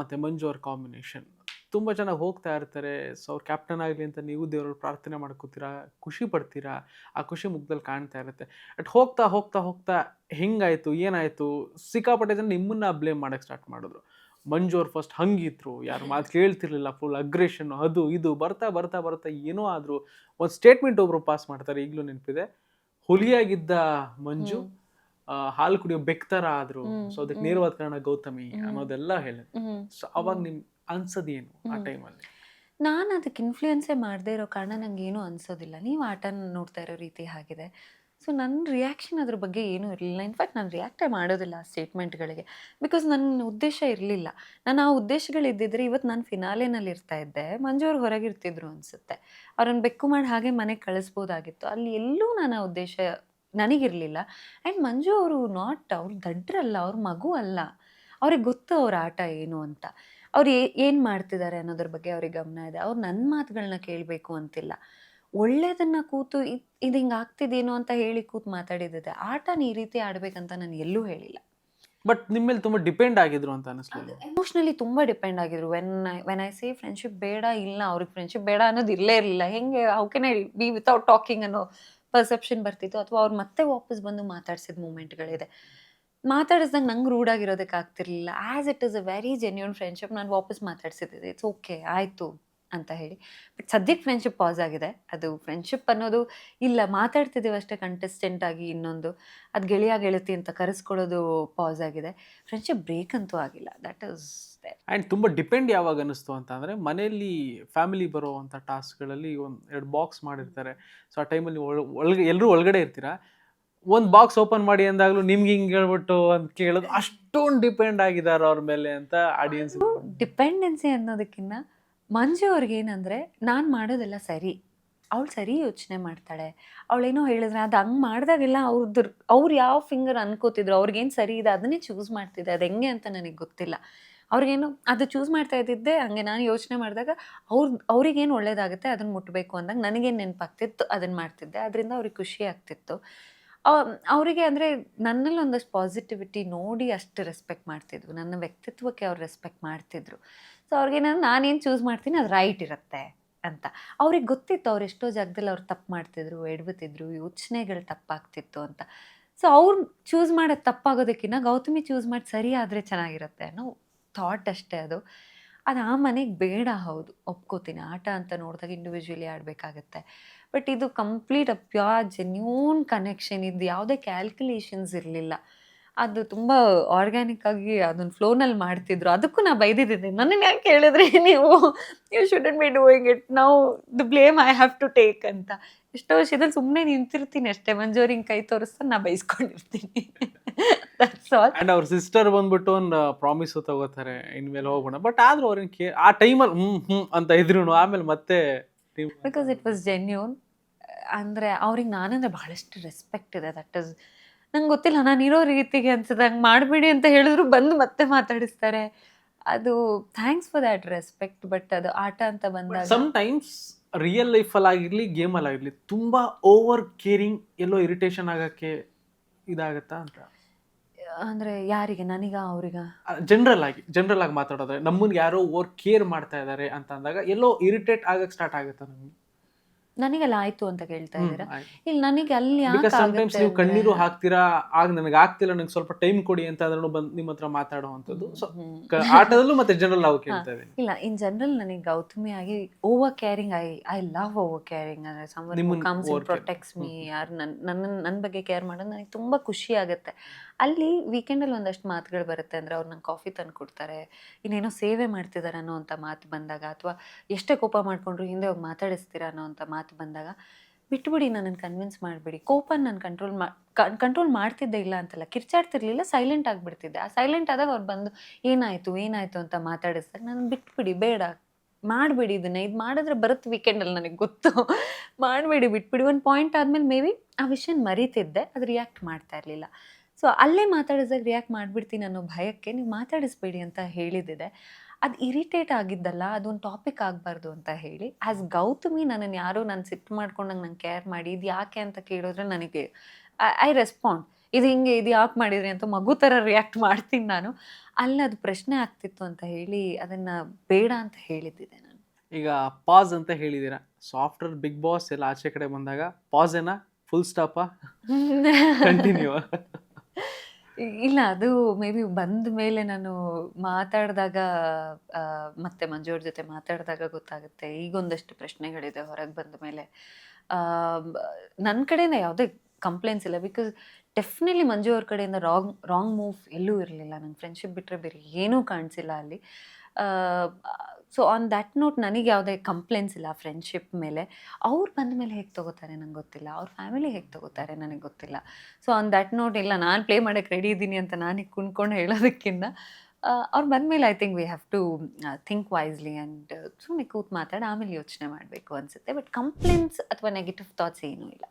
ಮತ್ತು ಮಂಜು ಅವ್ರ ಕಾಂಬಿನೇಷನ್ ತುಂಬ ಜನ ಹೋಗ್ತಾ ಇರ್ತಾರೆ, ಸೊ ಅವ್ರು ಕ್ಯಾಪ್ಟನ್ ಆಗಲಿ ಅಂತ ನೀವು ದೇವ್ರ ಪ್ರಾರ್ಥನೆ ಮಾಡ್ಕೋತೀರಾ? ಖುಷಿ ಪಡ್ತೀರಾ? ಆ ಖುಷಿ ಮುಖದಲ್ಲಿ ಕಾಣ್ತಾ ಇರುತ್ತೆ. ಬಟ್ ಹೋಗ್ತಾ ಹೋಗ್ತಾ ಹೋಗ್ತಾ ಹೆಂಗಾಯಿತು, ಏನಾಯಿತು? ಸಿಕ್ಕಾಪಟ್ಟೆ ಜನ ನಿಮ್ಮನ್ನ ಬ್ಲೇಮ್ ಮಾಡೋಕ್ಕೆ ಸ್ಟಾರ್ಟ್ ಮಾಡಿದ್ರು. ಮಂಜು ಅವ್ರು ಫಸ್ಟ್ ಹಂಗಿದ್ರು, ಯಾರು ಮಾತು ಕೇಳ್ತಿರ್ಲಿಲ್ಲ ಫುಲ್ ಅಗ್ರೆಷನ್ ಅದು ಇದು, ಬರ್ತಾ ಬರ್ತಾ ಬರ್ತಾ ಏನೋ ಆದರೂ. ಒಂದು ಸ್ಟೇಟ್ಮೆಂಟ್ ಒಬ್ರು ಪಾಸ್ ಮಾಡ್ತಾರೆ, ಈಗಲೂ ನೆನಪಿದೆ. ಹುಲಿಯಾಗಿದ್ದ ಮಂಜು ಹಾಲು ಕುಡಿಯೋ ಬೆಕ್ತರ ಆದ್ರು ಸೊ ಅದಕ್ಕೆ. ನೇರವಾದ ಕಾರಣ ಗೌತಮಿ. ಅನ್ನೋದೆಲ್ಲ ಹೇಳಿದ್ರು. ಹ್ಮ್. ಸೊ ಅವಾಗ. ನಿಮ್ ಅನ್ಸದೇನು ಆ ಟೈಮ್ ಟೈಮಲ್ಲಿ? ನಾನು ಅದಕ್ಕೆ ಇನ್ಫ್ಲೂಯೆನ್ಸೇ ಮಾಡದೇ ಇರೋ ಕಾರಣ ನಂಗೆ ಏನೂ ಅನ್ಸೋದಿಲ್ಲ. ನೀವು ಆಟನ ನೋಡ್ತಾ ಇರೋ ರೀತಿ ಆಗಿದೆ. ಸೊ ನನ್ನ ರಿಯಾಕ್ಷನ್ ಅದ್ರ ಬಗ್ಗೆ ಏನೂ ಇರಲಿಲ್ಲ. ಇನ್ಫ್ಯಾಕ್ಟ್ ನಾನು ರಿಯಾಕ್ಟೇ ಮಾಡೋದಿಲ್ಲ ಆ ಸ್ಟೇಟ್ಮೆಂಟ್ಗಳಿಗೆ ಬಿಕಾಸ್ ನನ್ನ ಉದ್ದೇಶ ಇರಲಿಲ್ಲ. ನಾನು ಆ ಉದ್ದೇಶಗಳಿದ್ದಿದ್ರೆ ಇವತ್ತು ನಾನು ಫಿನಾಲೆನಲ್ಲಿ ಇರ್ತಾ ಇದ್ದೆ. ಮಂಜು ಅವ್ರು ಹೊರಗಿರ್ತಿದ್ರು ಅನಿಸುತ್ತೆ. ಅವ್ರನ್ನ ಬೆಕ್ಕು ಮಾಡಿ ಹಾಗೆ ಮನೆಗೆ ಕಳಿಸ್ಬೋದಾಗಿತ್ತು. ಅಲ್ಲಿ ಎಲ್ಲೂ ನಾನು ಆ ಉದ್ದೇಶ ನನಗಿರಲಿಲ್ಲ. ಆ್ಯಂಡ್ ಮಂಜು ಅವರು ನಾಟ್ ಅವ್ರು ದಡ್ರಲ್ಲ ಅವ್ರ ಮಗು ಅಲ್ಲ. ಅವ್ರಿಗೆ ಗೊತ್ತು ಅವ್ರ ಆಟ ಏನು ಅಂತ. ಅವ್ರು ಏನು ಮಾಡ್ತಿದ್ದಾರೆ ಅನ್ನೋದ್ರ ಬಗ್ಗೆ ಅವ್ರಿಗೆ ಗಮನ ಇದೆ. ಅವ್ರು ನನ್ನ ಮಾತುಗಳನ್ನ ಕೇಳಬೇಕು ಅಂತಿಲ್ಲ. ಒಳ್ಳೇದನ್ನ ಕೂತು ಇದ್ ಇದು ಹಿಂಗೆ ಆಗ್ತಿದೇನೋ ಅಂತ ಹೇಳಿ ಕೂತು ಮಾತಾಡಿದ್ದೆ ಆಟ ಈ ರೀತಿ ಆಡಬೇಕಂತ ನಾನು ಎಲ್ಲೂ ಹೇಳಿಲ್ಲ. ಬಟ್ ನಿಮ್ಮ ಮೇಲೆ ತುಂಬಾ ಡಿಪೆಂಡ್ ಆಗಿದ್ರು ಅಂತ ಅನಿಸ್ಲಿಲ್ಲ. ಎಮೋಷ್ನಲಿ ತುಂಬ ಡಿಪೆಂಡ್ ಆಗಿದ್ರು. When I when I say friendship ಬೇಡ ಇಲ್ಲ ಅವ್ರಿಗೆ ಫ್ರೆಂಡ್ಶಿಪ್ ಬೇಡ ಅನ್ನೋದು ಇಲ್ಲೇ ಇರಲಿಲ್ಲ. ಹೆಂಗೆ how can I be without talking ಅನ್ನೋ ಪರ್ಸೆಪ್ಷನ್ ಬರ್ತಿತ್ತು ಅಥವಾ ಅವ್ರು ಮತ್ತೆ ವಾಪಸ್ ಬಂದು ಮಾತಾಡ್ಸಿದ ಮೂಮೆಂಟ್ಗಳಿದೆ. ಮಾತಾಡಿಸ್ದಂಗೆ ನಂಗೆ ರೂಡ್ ಆಗಿರೋದಕ್ಕೆ ಆಗ್ತಿರ್ಲಿಲ್ಲ. As it is a very genuine friendship ನಾನು ವಾಪಸ್ ಮಾತಾಡ್ಸಿದ್ದೆ. ಇಟ್ಸ್ ಓಕೆ ಆಯಿತು. ಅಂತ ಹೇಳಿ. ಬಟ್ ಸದ್ಯಕ್ಕೆ ಫ್ರೆಂಡ್ಶಿಪ್ ಪಾಸ್ ಆಗಿದೆ. ಅದು ಫ್ರೆಂಡ್ಶಿಪ್ ಅನ್ನೋದು ಇಲ್ಲ ಮಾತಾಡ್ತಿದ್ದೀವಿ ಅಷ್ಟೇ ಕಂಟೆಸ್ಟೆಂಟ್ ಆಗಿ ಇನ್ನೊಂದು. ಅದು ಗೆಳೆಯ ಗೆಳತಿ ಅಂತ ಕರೆಸ್ಕೊಳ್ಳೋದು ಪಾಸ್ ಆಗಿದೆ. ಫ್ರೆಂಡ್ಶಿಪ್ ಬ್ರೇಕ್ ಅಂತೂ ಆಗಿಲ್ಲ. ದಟ್ ಇಸ್ ಆ್ಯಂಡ್ ತುಂಬ ಡಿಪೆಂಡ್ ಯಾವಾಗ ಅನ್ನಿಸ್ತು ಅಂತ ಅಂದರೆ ಮನೆಯಲ್ಲಿ ಫ್ಯಾಮಿಲಿ ಬರುವಂಥ ಟಾಸ್ಕ್ಗಳಲ್ಲಿ ಒಂದು ಎರಡು ಬಾಕ್ಸ್ ಮಾಡಿರ್ತಾರೆ. ಸೊ ಆ ಟೈಮಲ್ಲಿ ಒಳಗೆ ಎಲ್ಲರೂ ಒಳಗಡೆ ಇರ್ತೀರಾ? ಒಂದು ಬಾಕ್ಸ್ ಓಪನ್ ಮಾಡಿ ಅಂದಾಗಲೂ ನಿಮ್ಗೆ ಹಿಂಗೆ ಹೇಳ್ಬಿಟ್ಟು ಅಂತ ಕೇಳೋದು ಅಷ್ಟೊಂದು ಡಿಪೆಂಡ್ ಆಗಿದ್ದಾರೆ ಅವ್ರ ಮೇಲೆ ಅಂತ ಆಡಿಯನ್ಸ್ ಡಿಪೆಂಡೆನ್ಸಿ ಅನ್ನೋದಕ್ಕಿಂತ ಮಂಜು ಅವ್ರಿಗೆ ಏನಂದರೆ ನಾನು ಮಾಡೋದೆಲ್ಲ ಸರಿ. ಅವಳು ಸರಿ ಯೋಚನೆ ಮಾಡ್ತಾಳೆ. ಅವಳೇನೋ ಹೇಳಿದ್ರೆ ಅದು ಹಂಗೆ ಮಾಡಿದಾಗೆಲ್ಲ ಅವ್ರದ್ದು ಅವ್ರು ಯಾವ ಫಿಂಗರ್ ಅನ್ಕೋತಿದ್ರು, ಅವ್ರಿಗೇನು ಸರಿ ಇದೆ ಅದನ್ನೇ ಚೂಸ್ ಮಾಡ್ತಿದ್ದೆ ಅದು ಹೆಂಗೆ ಅಂತ ನನಗೆ ಗೊತ್ತಿಲ್ಲ. ಅವ್ರಿಗೇನು ಅದು ಚೂಸ್ ಮಾಡ್ತಾ ಇದ್ದಿದ್ದೆ, ಹಂಗೆ ನಾನು ಯೋಚನೆ ಮಾಡಿದಾಗ ಅವ್ರ, ಅವ್ರಿಗೇನು ಒಳ್ಳೇದಾಗುತ್ತೆ ಅದನ್ನು ಮುಟ್ಟಬೇಕು ಅಂದಾಗ ನನಗೇನು ನೆನಪಾಗ್ತಿತ್ತು ಅದನ್ನು ಮಾಡ್ತಿದ್ದೆ. ಅದರಿಂದ ಅವ್ರಿಗೆ ಖುಷಿ ಆಗ್ತಿತ್ತು. ಅವರಿಗೆ ಅಂದರೆ ನನ್ನಲ್ಲಿ ಒಂದಷ್ಟು ಪಾಸಿಟಿವಿಟಿ ನೋಡಿ ಅಷ್ಟು ರೆಸ್ಪೆಕ್ಟ್ ಮಾಡ್ತಿದ್ರು. ನನ್ನ ವ್ಯಕ್ತಿತ್ವಕ್ಕೆ ಅವ್ರು ರೆಸ್ಪೆಕ್ಟ್ ಮಾಡ್ತಿದ್ರು. ಸೊ ಅವ್ರಿಗೇನಂದ್ರೆ ನಾನೇನು ಚೂಸ್ ಮಾಡ್ತೀನಿ ಅದು ರೈಟ್ ಇರುತ್ತೆ ಅಂತ. ಅವ್ರಿಗೆ ಗೊತ್ತಿತ್ತು ಅವ್ರು ಎಷ್ಟೋ ಜಾಗದಲ್ಲಿ ಅವ್ರು ತಪ್ಪು ಮಾಡ್ತಿದ್ರು ಎಡ್ಬುತ್ತಿದ್ರು ಯೋಚನೆಗಳು ತಪ್ಪಾಗ್ತಿತ್ತು ಅಂತ. ಸೊ ಅವ್ರು ಚೂಸ್ ಮಾಡೋದು ತಪ್ಪಾಗೋದಕ್ಕಿಂತ ಗೌತಮಿ ಚೂಸ್ ಮಾಡಿ ಸರಿ ಆದರೆ ಚೆನ್ನಾಗಿರುತ್ತೆ ಅನ್ನೋ ಥಾಟ್ ಅಷ್ಟೇ ಅದು. ಅದು ಆ ಮನೆಗೆ ಬೇಡ ಹೌದು. ಒಪ್ಕೋತೀನಿ. ಆಟ ಅಂತ ನೋಡಿದಾಗ ಇಂಡಿವಿಜುವಲಿ ಆಡಬೇಕಾಗತ್ತೆ. ಬಟ್ ಇದು complete a pure genuine connection ಇದು ಯಾವುದೇ ಕ್ಯಾಲ್ಕುಲೇಷನ್ಸ್ ಇರಲಿಲ್ಲ. ಅದು ತುಂಬ ಆರ್ಗ್ಯಾನಿಕ್ ಆಗಿ ಅದನ್ನ ಫ್ಲೋನಲ್ಲಿ ಮಾಡ್ತಿದ್ರು. ಅದಕ್ಕೂ ನಾ ಬೈದಿದ್ದೆ ನನ್ನನ್ನು ಯಾಕೆ ಹೇಳಿದ್ರಿ ನೀವು? You shouldn't be doing it ನಾವು the blame I have to take ಅಂತ. ಎಷ್ಟೋ ವರ್ಷದಲ್ಲಿ ಸುಮ್ಮನೆ ನಿಂತಿರ್ತೀನಿ ಅಷ್ಟೇ. ಮಂಜೂರಿಂಗ್ ಕೈ ತೋರಿಸ್ತಾ ನಾ ಬೈಸ್ಕೊಂಡಿರ್ತೀನಿ. ಆ್ಯಂಡ್ ಅವ್ರ ಸಿಸ್ಟರ್ ಬಂದ್ಬಿಟ್ಟು ಒಂದು ಪ್ರಾಮಿಸ್ ತಗೋತಾರೆ. ಇನ್ಮೇಲೆ ಹೋಗೋಣ. ಬಟ್ ಆದ್ರೂ ಅವ್ರೇನು ಕೇ, ಆ ಟೈಮಲ್ಲಿ ಹ್ಞೂ ಹ್ಞೂ ಅಂತ ಇದ್ರು ಆಮೇಲೆ ಮತ್ತೆ ಬಿಕಾಸ್ ಇಟ್ ವಾಸ್ ಜೆನ್ಯೂನ್ ಅಂದರೆ ಅವ್ರಿಗೆ ನಾನಂದ್ರೆ ಬಹಳಷ್ಟು ರೆಸ್ಪೆಕ್ಟ್ ಇದೆ. ದಟ್ ಇಸ್ ನಂಗೆ ಗೊತ್ತಿಲ್ಲ ನಾನು ಇರೋ ರೀತಿಗೆ ಅನ್ಸುತ್ತೆ. ಹಂಗೆ ಮಾಡಬೇಡಿ ಅಂತ ಹೇಳಿದ್ರು ಬಂದು ಮತ್ತೆ ಮಾತಾಡಿಸ್ತಾರೆ. ಅದು thanks for that respect but ಅದು ಆಟ ಅಂತ ಬಂದಾಗ ಸಮ್ ಟೈಮ್ಸ್ ರಿಯಲ್ ಲೈಫಲ್ಲಿ ಆಗಿರಲಿ ಗೇಮಲ್ಲಿ ಆಗಿರಲಿ ತುಂಬ ಓವರ್ ಕೇರಿಂಗ್ ಎಲ್ಲೋ ಇರಿಟೇಷನ್ ಆಗೋಕ್ಕೆ ಇದಾಗತ್ತಾ ಅಂತ? ಅಂದರೆ ಯಾರಿಗೆ ನನಗ ಅವ್ರಿಗ? ಜನರಲ್ ಆಗಿ ಜನರಲ್ ಆಗಿ ಮಾತಾಡೋದ್ರೆ ನಮ್ಮನ್ನ ಯಾರೋ ಓವರ್ ಕೇರ್ ಮಾಡ್ತಾ ಇದ್ದಾರೆ ಅಂತ ಅಂದಾಗ ಎಲ್ಲೋ ಇರಿಟೇಟ್ ಆಗಕ್ ಸ್ಟಾರ್ಟ್ ಆಗುತ್ತೆ ನಮ್ಗೆ? ನನಗೆಲ್ಲ ಆಯ್ತು ಅಂತ ಕೇಳ್ತಾ ಇದ್ದೀರಾ? ಇಲ್ಲಿ ನನಗೆ ಅಲ್ಲಿ ಬಿಕಾಸ್ ಸಮಟೈಮ್ಸ್ ಆಗುತ್ತೆ ನೀವು ಕಣ್ಣೀರು ಹಾಕ್ತೀರಾ ಆಗ ನನಗೆ ಆಗ್ತಿಲ್ಲ ನಂಗೆ ಸ್ವಲ್ಪ ಟೈಮ್ ಕೊಡಿ ಅಂತ ಆದ್ರೂ ಬಂದು ನಿಮ್ಮ ಹತ್ರ ಮಾತಾಡುವಂಥದ್ದು. ಸೊ. ಆಟದಲ್ಲೂ ಮತ್ತೆ ಜನರಲ್ ಆಗಿ ಕೇಳ್ತಾ ಇದ್ದೀನಿ ಇಲ್ಲ ಇನ್ ಜನರಲ್ ನನಗೆ ಗೌತಮಿ ಆಗಿ over caring I I love over caring ಅಂದ್ರೆ ನಿಮ್ಮನ್ನ comes over caring. Protects me ಯಾರ್ ಯಾರು ನನ್ನ ನನ್ನ ನನ್ನ ಬಗ್ಗೆ ಕೇರ್ ಮಾಡೋದು ನನಗೆ ತುಂಬಾ ಖುಷಿ ಆಗುತ್ತೆ. ಅಲ್ಲಿ ವೀಕೆಂಡಲ್ಲಿ ಒಂದಷ್ಟು ಮಾತುಗಳು ಬರುತ್ತೆ ಅಂದರೆ ಅವ್ರು ನಂಗೆ ಕಾಫಿ ತಂದು ಕೊಡ್ತಾರೆ. ಇನ್ನೇನೋ ಸೇವೆ ಮಾಡ್ತಿದ್ದಾರೆ ಅನ್ನೋ ಅಂತ ಮಾತು ಬಂದಾಗ ಅಥವಾ ಎಷ್ಟೇ ಕೋಪ ಮಾಡಿಕೊಂಡ್ರು ಹಿಂದೆ ಹೋಗಿ ಮಾತಾಡಿಸ್ತೀರಾ ಅನ್ನೋ ಅಂತ ಮಾತು ಬಂದಾಗ ಬಿಟ್ಬಿಡಿ ನನ್ನನ್ನು ಕನ್ವಿನ್ಸ್ ಮಾಡಿಬಿಡಿ. ಕೋಪ ನಾನು ಕಂಟ್ರೋಲ್ ಮಾ ಕಂಟ್ರೋಲ್ ಮಾಡ್ತಿದ್ದೆ ಇಲ್ಲ ಅಂತಲ್ಲ, ಕಿರ್ಚಾಡ್ತಿರ್ಲಿಲ್ಲ ಸೈಲೆಂಟ್ ಆಗಿಬಿಡ್ತಿದ್ದೆ. ಆ ಸೈಲೆಂಟ್ ಆದಾಗ ಅವ್ರು ಬಂದು ಏನಾಯಿತು ಏನಾಯಿತು ಅಂತ ಮಾತಾಡಿಸ್ದಾಗ ನಾನು ಬಿಟ್ಬಿಡಿ, ಬೇಡ. ಮಾಡಬೇಡಿ ಇದನ್ನು. ಇದು ಮಾಡಿದ್ರೆ ಬರುತ್ತೆ ವೀಕೆಂಡಲ್ಲಿ ನನಗೆ ಗೊತ್ತು. ಮಾಡಬೇಡಿ, ಬಿಟ್ಬಿಡಿ. ಒಂದು ಪಾಯಿಂಟ್ ಆದಮೇಲೆ ಮೇ ಬಿ ಆ ವಿಷಯನ ಮರೀತಿದ್ದೆ, ಅದು ರಿಯಾಕ್ಟ್ ಮಾಡ್ತಾ ಇರಲಿಲ್ಲ. ಸೊ ಅಲ್ಲೇ ಮಾತಾಡಿದಾಗ ರಿಯಾಕ್ಟ್ ಮಾಡಿಬಿಡ್ತೀನಿ ಅನ್ನೋ ಭಯಕ್ಕೆ ನೀವು ಮಾತಾಡಿಸ್ಬೇಡಿ ಅಂತ ಹೇಳಿದ್ದಿದೆ. ಅದು ಇರಿಟೇಟ್ ಆಗಿದ್ದಲ್ಲ ಅದೊಂದು ಟಾಪಿಕ್ ಆಗಬಾರ್ದು ಅಂತ ಹೇಳಿ ಆ್ಯಸ್ ಗೌತಮಿ ನನ್ನನ್ನು ಯಾರೋ ನಾನು ಸಿಟ್ ಮಾಡ್ಕೊಂಡಂಗೆ ನಂಗೆ ಕೇರ್ ಮಾಡಿ ಇದು ಯಾಕೆ ಅಂತ ಕೇಳಿದ್ರೆ ನನಗೆ ಐ ರೆಸ್ಪಾಂಡ್ ಇದು ಹಿಂಗೆ ಇದು ಯಾಕೆ ಮಾಡಿದ್ರಿ ಅಂತ ಮಗು ಥರ ರಿಯಾಕ್ಟ್ ಮಾಡ್ತೀನಿ ನಾನು. ಅಲ್ಲಿ ಅದು ಪ್ರಶ್ನೆ ಆಗ್ತಿತ್ತು ಅಂತ ಹೇಳಿ ಅದನ್ನು ಬೇಡ ಅಂತ ಹೇಳಿದ್ದಿದೆ ನಾನು. ಈಗ ಪಾಸ್ ಅಂತ ಹೇಳಿದ್ದೀರಾ ಸಾಫ್ಟ್ವೇರ್ ಬಿಗ್ ಬಾಸ್ ಎಲ್ಲ ಆಚೆ ಕಡೆ ಬಂದಾಗ ಪಾಸ್ ಏನಾ? ಫುಲ್ ಸ್ಟಾಪಾ ಕಂಟಿನ್ಯೂ ಇಲ್ಲ, ಅದು ಮೇ ಬಿ ಬಂದ ಮೇಲೆ ನಾನು ಮಾತಾಡಿದಾಗ ಮತ್ತೆ ಮಂಜು ಅವ್ರ ಜೊತೆ ಮಾತಾಡಿದಾಗ ಗೊತ್ತಾಗುತ್ತೆ. ಈಗೊಂದಷ್ಟು ಪ್ರಶ್ನೆಗಳಿದೆ ಹೊರಗೆ ಬಂದ ಮೇಲೆ. ನನ್ನ ಕಡೆಯಿಂದ ಯಾವುದೇ ಕಂಪ್ಲೇಂಟ್ಸ್ ಇಲ್ಲ. ಬಿಕಾಸ್ ಡೆಫಿನೆಟ್ಲಿ ಮಂಜು ಅವ್ರ ಕಡೆಯಿಂದ ರಾಂಗ್ ರಾಂಗ್ ಮೂವ್ ಎಲ್ಲೂ ಇರಲಿಲ್ಲ. ನನ್ನ ಫ್ರೆಂಡ್ಶಿಪ್ ಬಿಟ್ಟರೆ ಬೇರೆ ಏನೂ ಕಾಣಿಸಿಲ್ಲ ಅಲ್ಲಿ. ಸೊ ಆನ್ ದ್ಯಾಟ್ ನೋಟ್ ನನಗೆ ಯಾವುದೇ ಕಂಪ್ಲೇಂಟ್ಸ್ ಇಲ್ಲ ಫ್ರೆಂಡ್ಶಿಪ್ ಮೇಲೆ. ಅವ್ರು ಬಂದ ಮೇಲೆ ಹೇಗೆ ತೊಗೋತಾರೆ ನಂಗೆ ಗೊತ್ತಿಲ್ಲ. ಅವ್ರ ಫ್ಯಾಮಿಲಿ ಹೇಗೆ ತೊಗೋತಾರೆ ನನಗೆ ಗೊತ್ತಿಲ್ಲ. ಸೊ ಆನ್ ದ್ಯಾಟ್ ನೋಟ್ ಇಲ್ಲ, ನಾನು ಪ್ಲೇ ಮಾಡೋಕ್ಕೆ ರೆಡಿ ಇದ್ದೀನಿ ಅಂತ ನಾನು ಕುಣ್ಕೊಂಡು ಹೇಳೋದಕ್ಕಿಂತ ಅವ್ರು ಬಂದಮೇಲೆ I think we have to think wisely and ಸುಮ್ಮನೆ ಕೂತ್ ಮಾತಾಡಿ ಆಮೇಲೆ ಯೋಚನೆ ಮಾಡಬೇಕು ಅನಿಸುತ್ತೆ. ಬಟ್ ಕಂಪ್ಲೇಂಟ್ಸ್ ಅಥವಾ ನೆಗೆಟಿವ್ ಥಾಟ್ಸ್ ಏನೂ ಇಲ್ಲ.